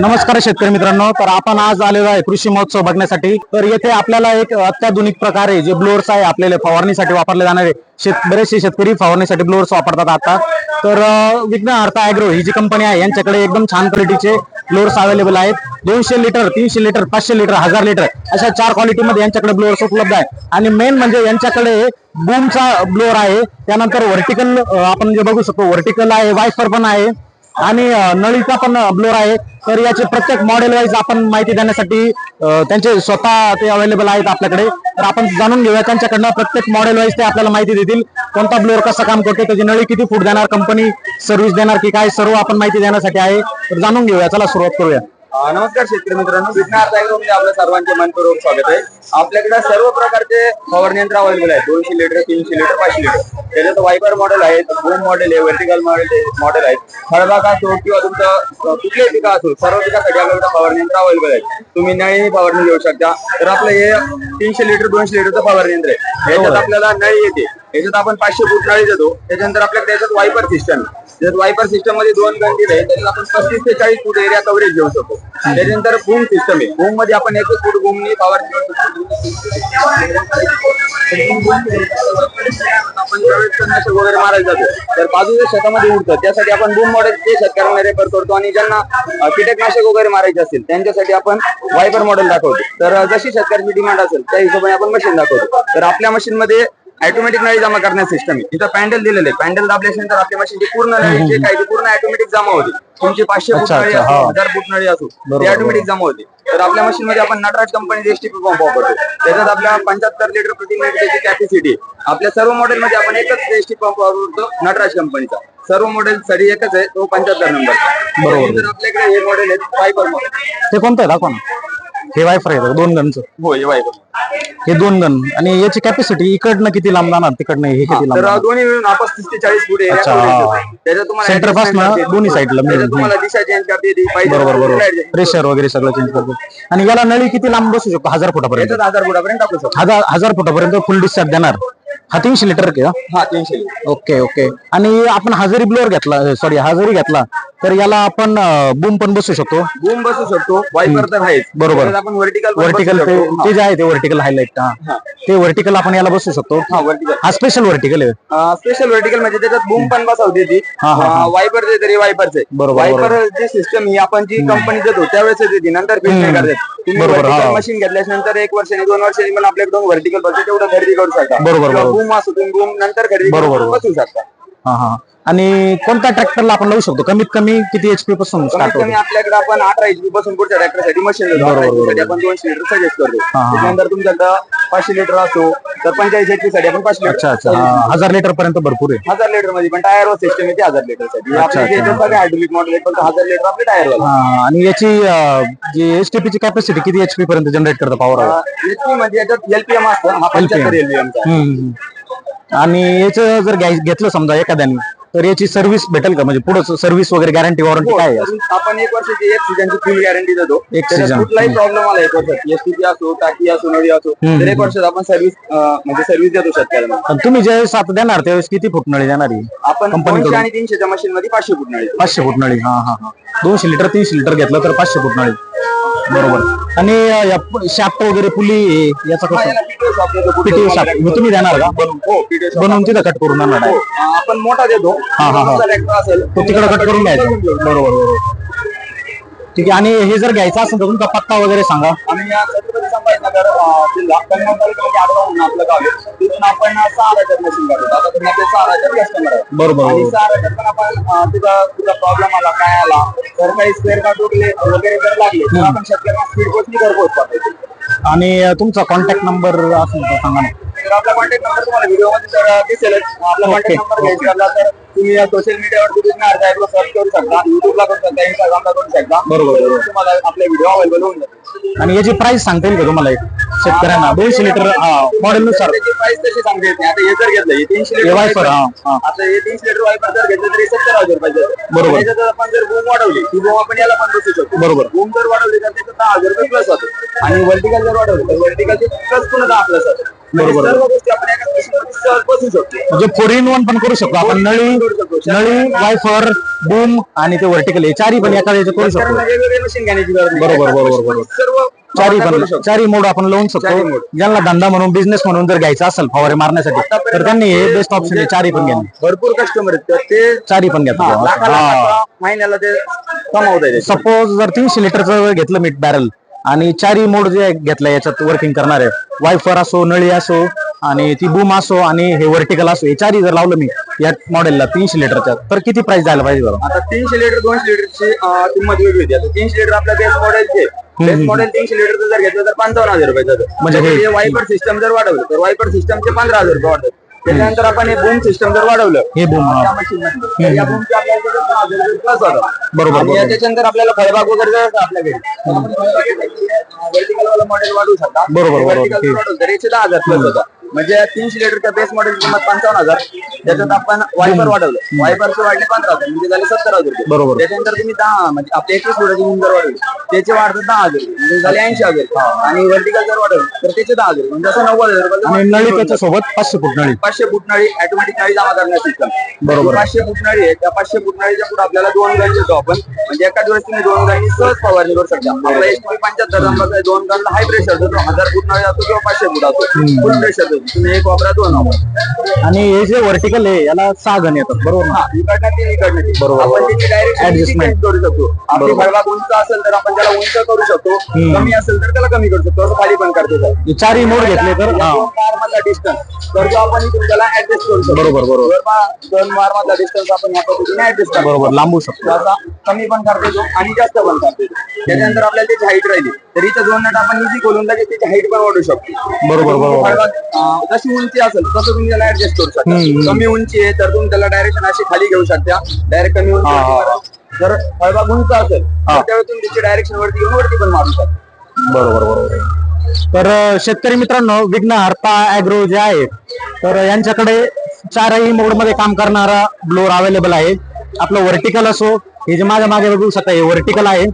नमस्कार शेतकरी मित्रांनो तर आपण आज आलेलो आहे कृषी महोत्सव बघण्यासाठी. तर येथे आपल्याला एक अत्याधुनिक प्रकारे जे ब्लोअर्स आहे आपल्याला फवारणीसाठी वापरले जाणारे शेत बरेचसे शेतकरी फवारणीसाठी ब्लोअर्स वापरतात आता. तर अं, विज्ञान अर्थ अॅग्रो ही जी कंपनी आहे यांच्याकडे एकदम छान क्वालिटीचे ब्लोअर्स अवेलेबल आहेत. दोनशे लिटर तीनशे लिटर पाचशे लिटर हजार लिटर अशा चार क्वालिटीमध्ये यांच्याकडे ब्लोअर्स उपलब्ध आहे. आणि मेन म्हणजे यांच्याकडे बूमचा ब्लोअर आहे. त्यानंतर व्हर्टिकल आपण जे बघू शकतो व्हर्टिकल आहे वायफर पण आहे. आणि नळीचा पण ब्लोअर आहे. तर याचे प्रत्येक मॉडेल वाईज आपण माहिती देण्यासाठी त्यांचे स्वतः ते अवेलेबल आहेत आपल्याकडे. तर आपण जाणून घेऊया त्यांच्याकडनं. प्रत्येक मॉडेल वाईज ते आपल्याला माहिती देतील कोणता ब्लोअर कसं काम करतो त्याची नळी किती फूट देणार कंपनी सर्व्हिस देणार की काय सर्व आपण माहिती देण्यासाठी आहे. तर जाणून घेऊया. चला सुरुवात करूया. नमस्कार शेतकरी मित्रांनो विघ्नार्थमध्ये आपल्या सर्वांचे मनपूर्वक स्वागत आहे. आपल्याकडे सर्व प्रकारचे फवारणी यंत्र अवेलेबल आहेत. दोनशे लिटर तीनशे लिटर पाचशे लिटर त्याच्यात वायपर मॉडेल आहे बूम मॉडेल आहे व्हर्टिकल मॉडेल मॉडेल आहे फळबाग असो किंवा तुमचं अं, कुठलेही पिकं असो सर्व पिकासाठी आपल्याकडे फवारणी यंत्र अवेलेबल आहे तुम्ही नळीने फवारणी घेऊ शकता. तर आपलं हे तीनशे लिटर दोनशे लिटरचं फवारणी यंत्र आहे. याच्यात आपल्याला नळी येते. याच्यात आपण पाचशे फूट नळी देतो. त्याच्यानंतर आपल्याकडे याच्यात वायपर सिस्टम जर वायपर सिस्टममध्ये दोन गण दिले तरी आपण पस्तीस ते चाळीस फूट एरिया कव्हरेज घेऊ शकतो. त्याच्यानंतर बूम सिस्टम आहे. बूममध्ये आपण एक फूट बूमनी फवारणी आपण ज्यावेळेस वगैरे मारायला जातो तर बाजूच्या शेतामध्ये उडतं त्यासाठी आपण बूम मॉडेल ते शेतकऱ्यांना रेफर करतो आणि ज्यांना कीटकनाशक वगैरे मारायचे असतील त्यांच्यासाठी आपण वायपर मॉडेल दाखवतो. तर जशी शेतकऱ्याची डिमांड असेल त्या हिशोबाने आपण मशीन दाखवतो. तर आपल्या मशीन मध्ये ऑटोमॅटिक नळी जमा करण्याचं सिस्टम आहे. इथं पॅन्डल दिलेलं आहे. पॅन्डल दाबल्यानंतर आपल्या मशीनची पूर्ण नळी जे काही पूर्ण ऑटोमॅटिक जमा होते. तुमची पाचशे फूट नळी असो. हजार फूट नळी असो ती ऑटोमॅटिक जमा होते. तर आपल्या मशीन मध्ये आपण नटराज कंपनी एसटीपी पंप वापरतो त्याच्यात आपल्या पंच्याहत्तर लिटर प्रति मिनिट त्याची कॅपॅसिटी आपल्या सर्व मॉडेल मध्ये आपण एकच एसटी पंप वापरतो नटराज कंपनीचा सर्व मॉडेल साठी एकच आहे तो पंच्याहत्तर नंबर आपल्याकडे हे मॉडेल आहेत फायबर मॉडेल ते कोणतं आहे? दाखवा ना. हे वायफर आहे दोन गनचं हो हे हे दोन गन आणि याची कॅपॅसिटी इकडनं किती लांब जाणार तिकडनं हे किती लांब जाणार? दोन्ही मिळून आपण तीस ते चाळीस फूट area अच्छा, coverage. देतो. त्याच्यात तुम्हाला Center adjustment पासनं करता. येते. दोन्ही side ला मिळून. त्याच्यात तुम्हाला दिशा चेंज करता येते पाहिजे बरोबर तसं बरोबर. प्रेशर वगैरे सगळं चेंज करतो. आणि याला नळी किती लांब बसू शकतो? हजार फुटापर्यंत. त्याच्यात हजार फुटापर्यंत टाकू शकतो. हजार हजार फुटापर्यंत फुल डिस्चार्ज देणार. हा तीनशे लिटर का? हा तीनशे ओके ओके. आणि आपण हजारी ब्लोअर घेतला सॉरी हजारी घेतला तर याला आपण बूम पण बसू शकतो. बूम बसू शकतो. वायपर तर आहेच. बरोबर. आपण व्हर्टिकल व्हर्टिकल ते जे आहे ते व्हर्टिकल हायलाइट हा. ते व्हर्टिकल आपण याला बसू शकतो. हा स्पेशल व्हर्टिकल आहे. स्पेशल व्हर्टिकल म्हणजे त्याच्यात बूम पण बसवते ती. वायपर जे तरी वायपरचे बरोबर, वायपर जे सिस्टम ही आपण जी कंपनी देतो त्यावेळेस येते नंतर तुम्ही बरोबर, हा. मशीन घेतल्याच्या नंतर एक वर्षाने दोन वर्षांनी पण आपल्याकडून व्हर्टिकल बसते तेवढं खरेदी करू शकता बरोबर, बरोबर. बूम असो तुम्ही बूम नंतर खरेदी बरोबर, करून बसू शकता हा हा. आणि कोणत्या ट्रॅक्टरला आपण लावू शकतो? कमीत कमी किती एचपी पासून स्टार्ट कमी होतो? आपल्याकडे आपण अठरा एचपी पासून पुढच्या ट्रॅक्टरसाठी मशीन देतो बरोबर, अठरा बरोबर. साठी आपण दोनशे लिटर सजेस्ट करतो. हा, हा. त्यानंतर तुमच्याकडे पाचशे लिटर असो तर पंचेचाळीस एचपी साठी आपण पाचशे अच्छा अच्छा. हा, हजार लिटर पर्यंत भरपूर आहे. हजार लिटरमध्ये पण टायर सिस्टम येते हजार लिटरसाठी. आपल्या सगळे हायड्रोलिक मॉडेल आहे फक्त हजार लिटर आपले टायर हा, आणि याची अं, जी एसटीपी ची कॅपॅसिटी किती एचपी पर्यंत जनरेट करतं पॉवर एचपी म्हणजे याच्यात एलपीएम असतं हा पंच्याहत्तर एलपीएम आणि याचं जर घ्याय- घेतलं समजा एखाद्याने तर याची सर्व्हिस भेटेल का? म्हणजे पुढे सर्व्हिस वगैरे गॅरंटी वॉरंटी काय आहे? आपण एक वर्षाची एक सीझनची फुल गॅरंटी देतो. एक त्याच्यात season. कुठलाही प्रॉब्लेम आला एक वर्षात. एसटीपी असो टाकी असो नळी असो तर एक वर्षात आपण सर्व्हिस म्हणजे सर्व्हिस देतो शेतकऱ्यांना. पण तुम्ही ज्यावेळेस आता देणार त्यावेळेस किती फूट नळी देणार आहे आपण? दोनशे आणि तीनशेच्या मशीन मध्ये पाचशे फूट नळी. देतो. पाचशे फूट नळी हा हा हा. दोनशे लिटर तीनशे लिटर घेतलं तर पाचशे फूट नळी. बरोबर. आणि शाफ्ट वगैरे पुली हे, याचं हा, कसं? तुम्हाला shop. मग तुम्ही देणार का? बनवून- हो तिथं कट करून आणणार हो, आहे. अं, आपण मोठा देतो. हा, हा. तो तिकडे कट करून घ्यायचा. बरोबर बरोबर. ठीक आहे. आणि हे जर घ्यायचं असेल तर तुमचा पत्ता वगैरे सांगा. आम्ही या छत्रपती संभाजीनगर अं, जिल्हा कन्नड तालुक्यामध्ये आडगाव म्हणून आपलं गाव आहे. तिथून आपण सहा हजार मशीन काढतो आता तुम्ही आपले सहा कस्टमर आहे बरोबर, आणि बरोबर. सहा पण आपण अं, तुझा तुझा प्रॉब्लेम आला काय आला तर काही स्पेअर कार्ड वगैरे वगैरे जर लागले तर आपण शेतकऱ्यांना स्पीड पोचली घरपोच पाठवतो आणि अं, तुमचा कॉन्टॅक्ट नंबर असेल तर सांगा ना. तर आपला कॉन्टॅक्ट नंबर तुम्हाला व्हिडिओमध्ये तर दिसेलच. आपला कॉन्टॅक्ट नंबर घ्यायचा झाला तर तुम्ही सोशल मीडियावरती तुम्ही अर्धा सर्च करू शकता. युट्यूबला करू शकता इंस्टाग्रामला करू शकता. बरोबर, बरोबर. तुम्हाला आपले व्हिडिओ अवेलेबल होऊन जातील. आणि याची प्राइस सांगता येईल का तुम्हाला एक? शेतकऱ्यांना दोनशे लिटर मॉडेल नुसार. त्याची प्राइस तशी सांगता येत नाही. आता हे जर घेतलं हे तीनशे हे लिटर वायपर, हा, हा. आता हे तीनशे लिटर वायपर जर घेतलं तरी सत्तर हजार रुपये बरोबर. त्याच्यात आपण जर बूम वाढवली ही बूम आपण याला पण बसू शकतो. बरोबर. बूम जर वाढवली तर त्याच्यात दहा हजार रुपये प्लस होतो आणि वर्टिकल जर वाढवली तर वर्टिकलचे प्लस पुन्हा दहा प्लस म्हणजे बरोबर. म्हणजे फोर इन वन पण करू शकतो आपण नळी नळी वायफर बूम आणि ते व्हर्टिकल हे चारही पण एका याच्यात करू शकतो. बरोबर, बरोबर, बरोबर. चारी पण. चारी मोड आपण लावून चारी शकतो. ज्यांना धंदा म्हणून बिझनेस म्हणून जर घ्यायचा असेल फवारे मारण्यासाठी तर त्यांनी हे बेस्ट ऑप्शन आहे चारी पण घेणे भरपूर कस्टमर आहेत ते चारी पण घेतात लाखाचा महिन्याला ते कमावता सपोज जर तीनशे लिटरचं घेतलं मीठ बॅरल आणि चारी मोड जे घेतलं याच्यात वर्किंग करणार आहे वायफर असो नळी असो आणि ती बूम असो आणि हे व्हर्टिकल असो हे चारी जर लावलं मी या मॉडेलला तीनशे लिटरच्या तर किती प्राइस जायला पाहिजे बरं? आता तीनशे लिटर दोनशे लिटरची किंमत वेगळी होती. आता तीनशे लिटर आपल्या बेस मॉडेलचे बेस मॉडेल तीनशे लिटरचं जर घेतलं तर पंचावन्न हजार रुपये म्हणजे हे- वायपर सिस्टम जर वाढवलं तर वायपर सिस्टमचे पंधरा हजार रुपये वाढतात. त्याच्यानंतर आपण हे बूम सिस्टम जर वाढवलं हे बूम त्या machine मध्ये, तर या boom चे आपल्याला त्याच्यात दहा हजार रुपये plus होतात. बरोबर, आणि बरोबर. त्याच्यानंतर आपल्याला फळबाग वगैरे जर आपल्याकडे तर आपण मॉडेल वाढवू शकता. बरोबर, बरोबर, Vertical ठीक. जर वाढवलं तर याचे दहा हजार प्लस होतात म्हणजे तीनशे लिटरच्या बेस मॉडेल किंमत पंचावन्न हजार. त्याच्यात आपण वायपर वाढवलं. वायपरचे वाढले पंधरा हजार म्हणजे झाले सत्तर हजार रुपये. बरोबर. त्याच्यानंतर तुम्ही दहा म्हणजे आपले एकवीस लिटरचे गुण जर वाढवले त्याचे वाढतात दहा हजार रुपये. म्हणजे झाले ऐंशी हजार. आणि वर्टिकल जर वाढवलं तर त्याचे दहा हजार. म्हणजे असं नव्वद हजार नळी त्याच्या सोबत पाचशे फूट नळी. पाचशे फूट नळी ऑटोमॅटिक नळी जमा करण्याचं सिस्टम बरोबर. पाचशे फूट नळी आहे. त्या पाचशे फूट नळीच्या पुढे आपल्याला दोन गण देतो आपण. म्हणजे एकाच वेळेस तुम्ही दोन गणी सहज फवारणी करू शकता. आपला एस टी पंच्याहत्तर नंबरचा दोन गणला हाय प्रेशर देतो. हजार फूट नळी असतो किंवा पाचशे फूट असतो फुल प्रेशर देतो. तुम्ही एक वापरा दोन वापरा. आणि हे जे व्हर्टिकल आहे याला सहा गण येतात बरोबर ना. बरोबर. त्याची Adjustment. करू शकतो आपली बरोबर. फळबाग उंच असेल तर आपण त्याला उंच करू शकतो हम्म. कमी असेल तर त्याला कमी करू शकतो असं खाली पण करतो चारही मोड घेतले तर हा मधला डिस्टन्स तर जो आपण इथून त्याला ऍडजस्ट करू शकतो बरोबर, बरोबर. दोन मार मधला डिस्टन्स आपण या पद्धतीने ऍडजस्ट करतो बरोबर लांबू शकतो असा कमी पण करता येतो आणि जास्त पण करता येतो त्याच्यानंतर आपल्याला त्याची हाईट राहिली तर इथं दोन नट आपण इझी खोलून लगेच त्याची हाईट पण वाढू शकतो. बरोबर, बरोबर. फळबाग, अं, जशी उंची असेल तसं तुम्ही त्याला ऍडजस्ट करू शकता. कमी उंची आहे तर तुम्ही त्याला डायरेक्शन अशी खाली घेऊ शकता. डायरेक्ट कमी उंची हा, करा. जर फळबाग उंच असेल तर त्यावेळी तुम्ही त्याची डायरेक्शन वरती घेऊन वरती पण मारू शकता. बरोबर बरोबर. तर अं, शेतकरी मित्रांनो विघ्न हरता अॅग्रो जे आहे तर यांच्याकडे चारही मोडमध्ये काम करणारा ब्लोअर अवेलेबल आहे. आपलं व्हर्टिकल असो हे जे माझ्या मागे बघू शकता हे व्हर्टिकल आहे.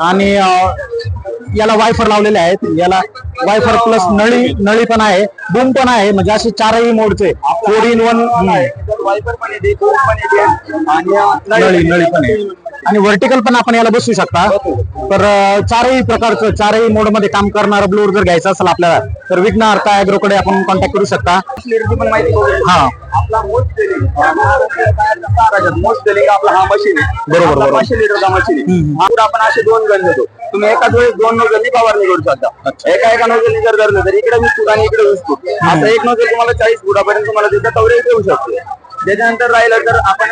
आणि याला वायफर लावलेले आहेत. याला वायफर प्लस नळी नळी पण आहे. बूम पण आहे. म्हणजे असे चारही मोडचे. फोर इन वन वायपर पण येते येते आणि नळी नळी पण आहे. आणि व्हर्टिकल पण आपण याला बसू शकता. तर चारही प्रकारचं चारही मोडमध्ये काम करणारं ब्लोअर जर घ्यायचं असेल आपल्याला तर विघ्न अर्थ अॅग्रो कडे आपण कॉन्टॅक्ट करू शकता. हा. हा बरोबर, बरोबर. पाचशे लिटरचा मशीन आहे हा आपण असे दोन गण देतो. तुम्ही एकाच वेळेस दोन नोजलनी फवारणी करू शकता. एका एका नोजलनी जर धरलं तर इकडे वीस फूट आणि इकडे वीस फूट असं एक नोजल तुम्हाला चाळीस फुटापर्यंत तुम्हाला त्याचा कव्हरेज देऊ शकतो. त्याच्यानंतर राहिलं तर आपण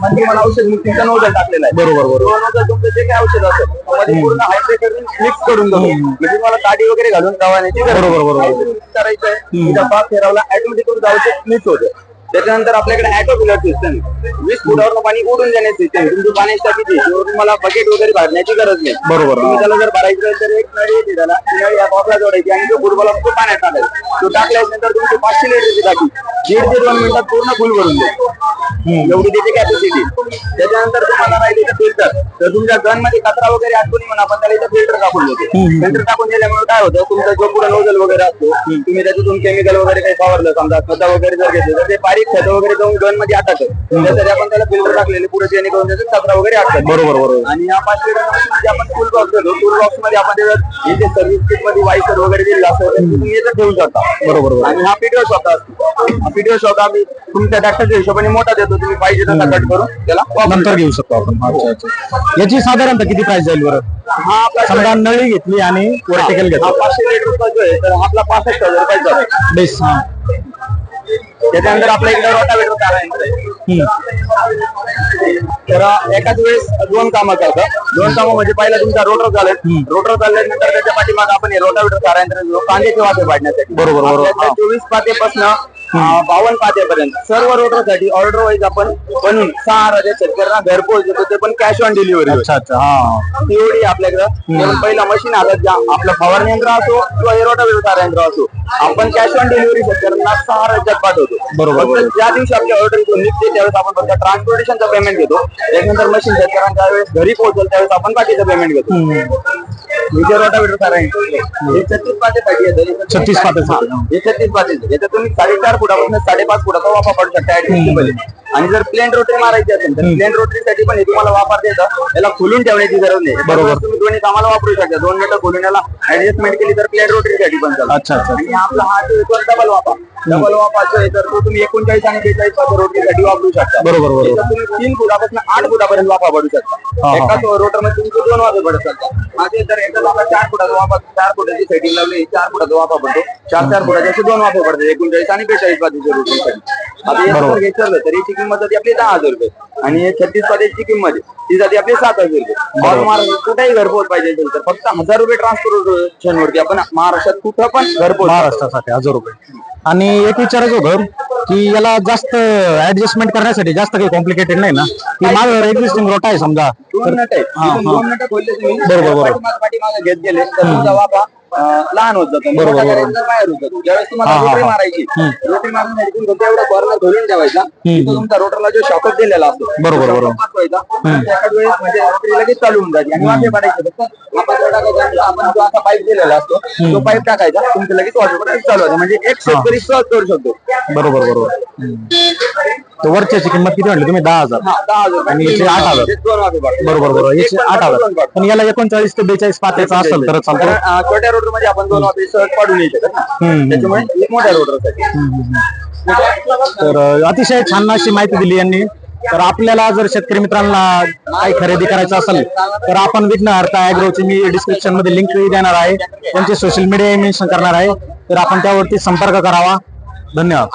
म्हणजे मला औषध मुक्तीचा नोजल टाकलेला आहे. बरोबर, बरोबर. नोजल तुमचं जे काही औषध असेल त्यामध्ये पूर्ण हायड्रेट मिक्स करून देतो म्हणजे तुम्हाला काडी वगैरे घालून रवाण्याची गरज बरोबर. करायचंय डब्बा फिरवला ऑटोमॅटिक करून औषध मिक्स होतं. त्याच्यानंतर आपल्याकडे ऍटो फिलर सिस्टम वीस फुटावर पाणी उडून जाण्याचं सिस्टम तुमची पाण्याची टाकी ती त्यावर तुम्हाला बकेट वगैरे भरण्याची गरज नाही. बरोबर. तुम्ही त्याला जर भरायचं असेल तर एक नळी येते त्याला. ती नळी या बॉक्सला जोडायची आणि तो फुटबॉल फक्त पाण्यात टाकायचा. तो टाकल्यानंतर तुमची पाचशे लिटरची टाकी. दीड ते दोन मिनिटात पूर्ण फुल भरून जाईल. एवढी त्याची कॅपॅसिटी त्याच्यानंतर तुम्हाला राहिली फिल्टर तर तुमच्या गनमध्ये कचरा वगैरे अडकून म्हणून आपण त्याला इथं फिल्टर टाकून देतो. फिल्टर टाकून दिल्यामुळे काय होतं? तुमचा जो पुढे नोजल वगैरे असतो तुम्ही त्याच्यातून केमिकल वगैरे काही फवारलं समजा खत वगैरे जर घेतलं तर ते बारीक खत वगैरे जाऊन गनमध्ये अटकत त्यासाठी आपण त्याला फिल्टर टाकलेले पुढे जेणेकरून त्याचे कचरा वगैरे अटकत बरोबर बरोबर. आणि या पाच लिटरमध्ये आपण टूल बॉक्स देतो टूल बॉक्समध्ये आपण त्याच्यात हे जे सर्व्हिस किटमध्ये वायसर वगैरे दिलेलं असतं ते तुम्ही याच्यात ठेवू शकता. बरोबर. आणि हा पीडीओ शॉक असतो. हा पीडीओ शॉक आम्ही तुमच्या ट्रॅक्टरच्या हिशोबाने मोठा देतो. तुम्ही पाहिजे तसा कट करून त्याला नंतर घेऊ शकतो आपण. याची साधारणतः किती प्राइस जाईल बरं. हा आपला समजा नळी घेतली आणि व्हर्टिकल हा घेतलं. पाचशे लिटरचा जो आहे तर आपला पासष्ट हजार रुपयाचा आहे. बेस हा. त्याच्यानंतर आपल्या इकडे रोटावेटर काढायचं आहे तर एकाच वेळेस दोन कामं करतात. दोन कामं म्हणजे पहिला तुमचा रोटर चालेल रोटर चालल्यानंतर त्याच्या पाठीमागे आपण हे रोटावेटर काढायचं कांद्याचे वाटे पाडण्यासाठी बरोबर, बरोबर. चोवीस पातेपासून बावन्न पातेपर्यंत सर्व रोटरसाठी ऑर्डर वाईज आपण बनवून सहा हजार शेतकऱ्यांना घरपोच देतो ते पण कॅश ऑन डिलिव्हरी अच्छा अच्छा हा. एवढी आपल्याकडं. पहिला मशीन आलं ज्या आपलं फवारणी यंत्र असो किंवा हे रोटावेटर यंत्र असो आपण कॅश ऑन डिलिव्हरी शेतकऱ्यांना सहा राज्यात पाठवतो. बरोबर, ज्या दिवशी आपली ऑर्डर इथून निघते त्यावेळेस आपण फक्त ट्रान्सपोर्टेशनचा पेमेंट घेतो. त्यानंतर मशीन शेतकऱ्यांच्या वेळेस घरी पोहोचेल त्यावेळेस आपण बाकीचं पेमेंट घेतो. विजय रोटावेटर सारा हे छत्तीस पातेसाठी येतं 36 पातेसाठी. हा, हे छत्तीस याच्यात तुम्ही साडेचार फुटापासून साडेपाच फुटाचा वापर पडू शकता ऍडजस्टेबल. आणि जर प्लेन रोटरी मारायची असेल तर प्लेन रोटरीसाठी पण हे तुम्हाला वापरता येतं याला खोलून ठेवण्याची गरज नाही. बरोबर. तुम्ही दोन्ही कामाला वापरू शकता. दोन मिनिटं खोलून याला ऍडजस्टमेंट केली तर प्लेन रोटरीसाठी पण चालतं अच्छा. आणि आपला हा जो येतो डबल वापर डबल वापरायचा आहे तर तो तुम्ही एकोणचाळीस आणि बेचाळीसपासून रोटरीसाठी वापरू शकता. बरोबर, तुम्ही तीन फुटापासून आठ फुटापर्यंत वाफा पडू शकता. एकाच रोटरमध्ये तुमचे दोन वाफे पडत चालतात. माझे तर चार फुटाचा वाफा चार फुटाची सेटिंग लावली. चार फुटाचा वाफा पडतो. चार चार फुटाचे असे दोन वाफे पडतात एकोणचाळीस आणि बेचाळीस पाचशे रोटरीसाठी आता याचं जर घेतलं तर याची किंमत जाते आपली दहा हजार रुपये. आणि छत्तीस पाचशेची किंमत ती जाते आपली सात हजार रुपये. ऑल महाराष्ट्र कुठेही घरपोच पाहिजे असेल तर फक्त हजार रुपये ट्रान्सपोर्टेशन वरती आपण महाराष्ट्रात कुठं पण घरपोच महाराष्ट्रासाठी हजार रुपये. आणि एक विचारायचं होतं की याला जास्त ऍडजस्टमेंट करण्यासाठी जास्त काही कॉम्प्लिकेटेड नाही ना. की माझं एक्झिस्टिंग रोटा आहे समजा. हा, हा. बरोबर, बरोबर. घेत गेले. लहान होत जातो. बरोबर, मोठा बरोबर. बाहेर होत. जातो ज्यावेळेस तुम्हाला हा, हा, रोटरी हा. मारायची रोटरी मारण्यासाठी तुम्ही फक्त एवढा कॉर्नर खोलून ठेवायचा. तिथं तुमचा रोटरला जो शॉकअप दिलेला असतो बरोबर, तो बरोबर. वेळेस म्हणजे रोटरी लगेच चालू होऊन जाते आणि वाफे पडायचे. फक्त आपण जो टाकायचा आपण जो असा पाईप दिलेला असतो तो पाईप टाकायचा. तुमचं लगेच वॉटर चालू होतं. म्हणजे एक शेतकरी सहज करू शकतो. बरोबर बरोबर. तर वरच्याची किंमत किती म्हटली तुम्ही? दहा हजार. दहा हजार. आणि याचे आठ हजार. दोन. बरोबर बरोबर. याचे आठ हजार. पण याला एकोणचाळीस ते बेचाळीस पात्याचा असेल तर चालतो. कारण, अं, छोट्या रोटरमध्ये आपण दोन सहज पाडू नाही शकत ना हम्म. त्याच्यामुळे एक मोठ्या रोटरसाठी तर अ, अतिशय छान अशी माहिती दिली यांनी. तर आपल्याला जर शेतकरी मित्रांना काही खरेदी करायचं असेल तर आपण विघ्नहर्ता अॅग्रोची मी डिस्क्रिप्शनमध्ये लिंक देणार आहे. त्यांचे सोशल मीडिया मेन्शन करणार आहे. तर आपण त्यावरती संपर्क करावा. धन्यवाद.